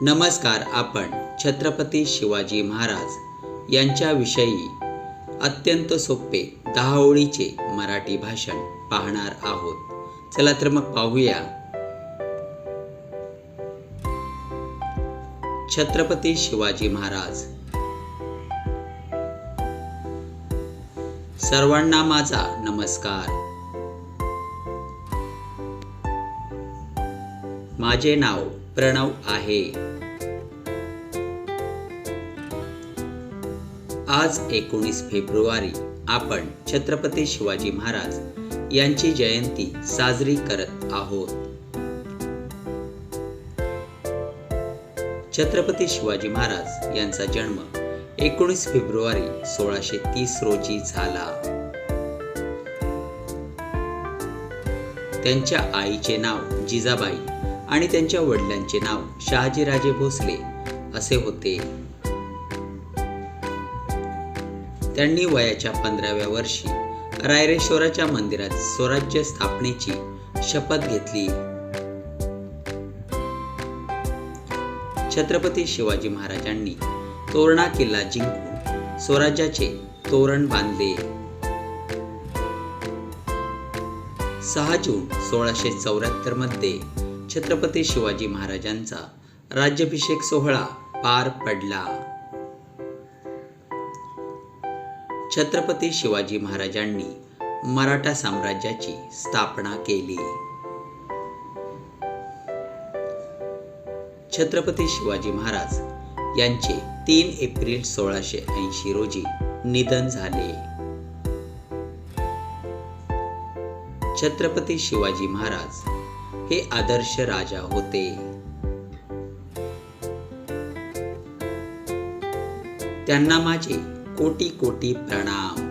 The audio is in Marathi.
नमस्कार आपण छत्रपती शिवाजी महाराज यांच्याविषयी अत्यंत सोपे दहा ओळीचे मराठी भाषण पाहणार आहोत. चला तर मग पाहूया. छत्रपती शिवाजी महाराज. सर्वांना माझा नमस्कार. माझे नाव प्रणव आहे. आज एकोणीस फेब्रुवारी आपण छत्रपती शिवाजी महाराज यांची जयंती साजरी करत आहोत. छत्रपती शिवाजी महाराज यांचा जन्म एकोणीस फेब्रुवारी सोळाशे तीस रोजी झाला. त्यांच्या आईचे नाव जिजाबाई आणि त्यांच्या वडिलांचे नाव शहाजीराजे भोसले असे होते. त्यांनी वयाच्या पंधराव्या वर्षी रायरेश्वराच्या मंदिरात स्वराज्य स्थापनेची शपथ घेतली. छत्रपती शिवाजी महाराजांनी तोरणा किल्ला जिंकून स्वराज्याचे तोरण बांधले. सहा जून सोळाशे चौऱ्याहत्तरमध्ये छत्रपती शिवाजी महाराजांचा राज्याभिषेक सोहळा पार पडला. छत्रपती शिवाजी महाराजांनी मराठा साम्राज्याची स्थापना केली. छत्रपती शिवाजी महाराज यांचे तीन एप्रिल सोळाशे ऐंशी रोजी निधन झाले. छत्रपती शिवाजी महाराज हे आदर्श राजा होते. त्यांना माझे कोटी कोटी प्रणाम.